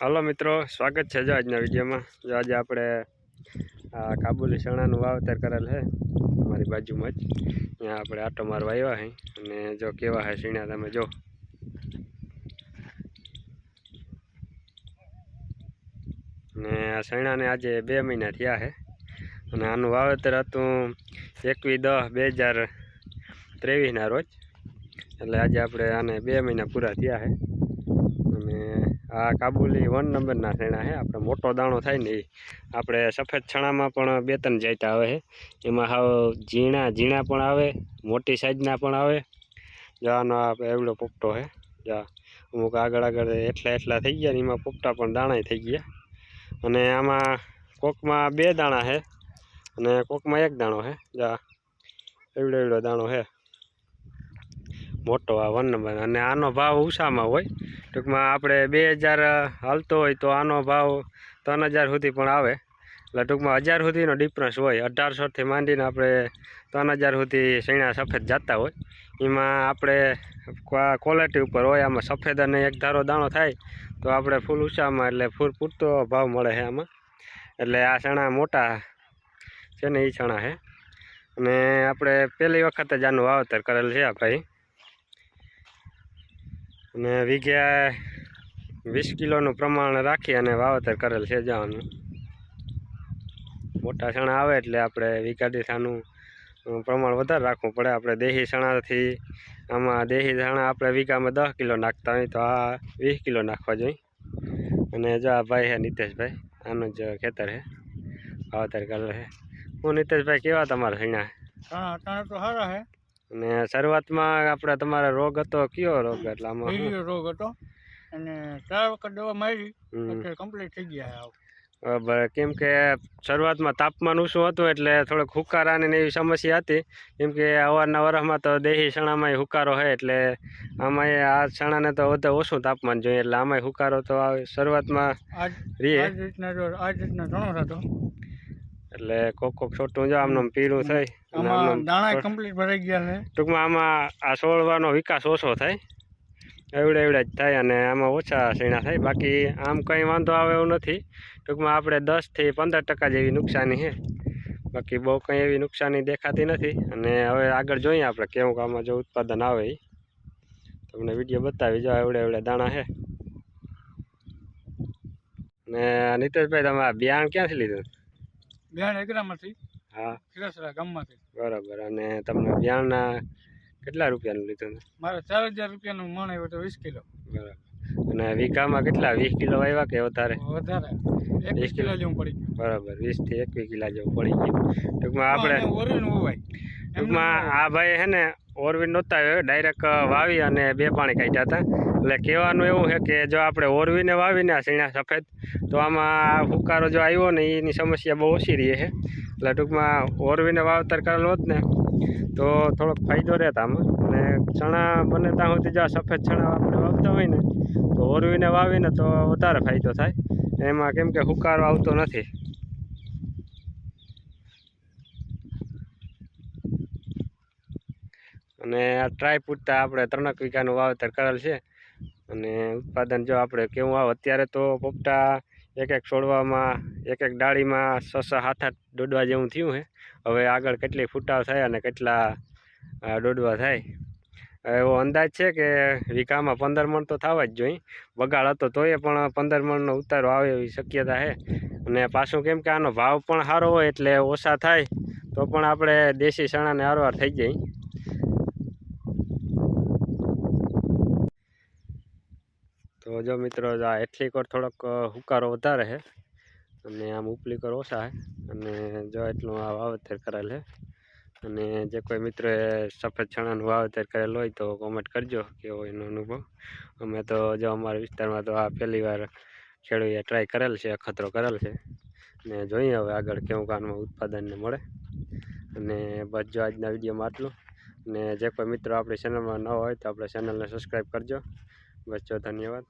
હાલો મિત્રો, સ્વાગત છે જો આજના વિડીયોમાં. જો આજે આપણે કાબુલી ચણાનું વાવતર કરેલ છે, અમારી બાજુમાં જ. ત્યાં આપણે આટો મારવા આવ્યા છે અને જો કેવા છે સીણા તમે જો. ને આ સણાને આજે બે મહિના થયા છે અને આનું વાવેતર હતું એકવીસ દસ બે હજાર ત્રેવીસના રોજ. એટલે આજે આપણે આને બે મહિના પૂરા થયા છે અને આ કાબુલી વન નંબરના છેણા છે આપણે મોટો દાણો થાય ને આપણે સફેદ છણામાં પણ બે ત્રણ જાયતા આવે છે એમાં હાવ ઝીણા ઝીણા પણ આવે, મોટી સાઈઝના પણ આવે. જવાનો આનો આ એવડો પોપટો છે જા અમુક આગળ આગળ એટલા એટલા થઈ ગયા ને એમાં પોપટા પણ દાણા થઈ ગયા. અને આમાં કોકમાં બે દાણા છે અને કોકમાં એક દાણો છે જા એવડો એવડો દાણો છે મોટો આ વન નંબર અને આનો ભાવ ઉષામાં હોય ટૂંકમાં આપણે બે હજાર હાલતો હોય તો આનો ભાવ ત્રણ હજાર સુધી પણ આવે. એટલે ટૂંકમાં હજાર સુધીનો ડિફરન્સ હોય. અઢારસોથી માંડીને આપણે ત્રણ હજાર સુધી શેણા સફેદ જતા હોય. એમાં આપણે ક્વોલિટી ઉપર હોય, આમાં સફેદ અને એક ધારો દાણો થાય, તો આપણે ફૂલ ઊંચામાં એટલે ફૂલ પૂરતો ભાવ મળે છે આમાં. એટલે આ ચણા મોટા છે ને એ ચણા છે. અને આપણે પહેલી વખત જ આનું વાવેતર કરેલ છે આ ભાઈ. અને વીઘે વીસ કિલોનું પ્રમાણ રાખી અને વાવેતર કરેલ છે જવાનું. મોટા ચણા આવે એટલે આપણે વીઘા દીઠ પ્રમાણ વધારે રાખવું પડે. આપણે દેહી ચણાથી, આમાં દેહી ચણા આપણે વીઘામાં દસ કિલો નાખતા હોય તો આ વીસ કિલો નાખવા જોઈએ. અને જો આ ભાઈ છે નીતેશભાઈ, આનું જ ખેતર છે વાવેતર કરેલ છે હું નીતેશભાઈ, કેવા તમારા અહીંયા હા તો સારા છે અને શરૂઆતમાં આપણે તમારે રોગ હતો કયો રોગ એટલે આમાં? શું? રોગ હતો. અને ચાર વખત દવા મારી એટલે કમ્પ્લીટ થઈ ગયા બરાબર. કેમ કે શરૂઆતમાં તાપમાન ઓછું હતું એટલે થોડોક હુકારાની એવી સમસ્યા હતી. કેમ કે અવારના વરસમાં તો દેહી શણામાં હુકારો હોય એટલે આમાં આ ચણાને તો વધારે ઓછું તાપમાન જોઈએ એટલે આમાંય હુકારો તો શરૂઆતમાં રીએ. રીતના ચણો થતો. એટલે કોક કોક છોટું જો આમનું પીળું થઈ આમાં દાણા કમ્પ્લીટ ભરાઈ ગયા છે ટૂંકમાં આમાં આ છોડવાનો વિકાસ ઓછો થાય. એવડે એવડે જ થાય અને આમાં ઓછા સીણા થાય. બાકી આમ કંઈ વાંધો આવે એવું નથી. ટૂંકમાં આપણે દસથી પંદર ટકા જેવી નુકસાની છે. બાકી બહુ કંઈ એવી નુકસાની દેખાતી નથી. અને હવે આગળ જોઈએ આપણે કેવું આમાં જો ઉત્પાદન આવે એ તમને વીડિયો બતાવી જો એવડે એવડે દાણા છે. ને નીતેશભાઈ તમે આ બિયારણ ક્યાંથી લીધું? હા. ખીરસરા ગામમાંથી. બરાબર. અને તમને બિયારણના કેટલા રૂપિયાનું લીધું? મારે ચાર હજાર રૂપિયાનું મણ આવ્યું તો વીસ કિલો. બરાબર. અને વીઘામાં કેટલા? વીસ કિલો આવ્યા કે વધારે? વધારે. વીસ કિલો. જેવું પડી ગયું. બરાબર. વીસથી એકવીસ કિલા જેવું પડી ગયું. ટૂંકમાં આપણે હોવાય ટૂંકમાં આ ભાઈ હે ને ઓરવીન નહોતા ડાયરેક્ટ વાવી અને બે પાણી કાઢ્યા હતા. એટલે કહેવાનું એવું છે કે જો આપણે ઓરવીને વાવીને આ સીણા સફેદ, તો આમાં હુકારો જો આવ્યો ને એની સમસ્યા બહુ ઓછી રહી છે. એટલે ટૂંકમાં ઓરવીને વાવતર કરેલો હોત ને, તો થોડોક ફાયદો રહેતા આમાં. અને ચણા બને ત્યાં સુધી જો આ સફેદ ચણા આપણે વાવતા હોય ને, તો ઓરવીને વાવીને તો વધારે ફાયદો થાય. એમાં કેમ કે હુકારો આવતો નથી. અને આ ટ્રાય પૂરતા આપણે ત્રણક વીઘાનું વાવેતર કરેલ છે. અને ઉત્પાદન જો આપણે કેવું આવે, અત્યારે તો પોપટા એક એક છોડવામાં એક એક ડાળીમાં છ છ સાત આઠ દોડવા જેવું થયું છે હવે આગળ કેટલી ફૂટાવ થાય અને કેટલા દોડવા થાય. એવો અંદાજ છે કે વીઘામાં પંદર મણ તો થવા જ જોઈએ. બગાડ હતો તોય, પણ પંદર મણનો ઉતારો આવે એવી શક્યતા છે અને પાછું કેમ કે આનો ભાવ પણ સારો હોય એટલે ઓછા થાય, તો પણ આપણે દેશી ચણાને હારવાર થઈ જાય. તો જો મિત્રો આ એટલી કોર થોડોક હુકારો વધારે છે અને આમ ઉપલી કોર ઓછા છે અને જો એટલું આ વાવેતર કરેલ છે અને જે કોઈ મિત્રોએ સફેદ ચણાનું વાવેતર કરેલ હોય તો કોમેન્ટ કરજો કેવો એનો અનુભવ. અમે તો જો અમારા વિસ્તારમાં તો આ પહેલી વાર ખેડૂએ ટ્રાય કરેલ છે, અખતરો કરેલ છે. ને જોઈએ હવે આગળ કેવું કાનમાં ઉત્પાદનને મળે. અને બસ જો આજના વિડીયોમાં આટલું. ને જે કોઈ મિત્રો આપણી ચેનલમાં ન હોય તો આપણે ચેનલને સબસ્ક્રાઈબ કરજો. બસ જો ધન્યવાદ.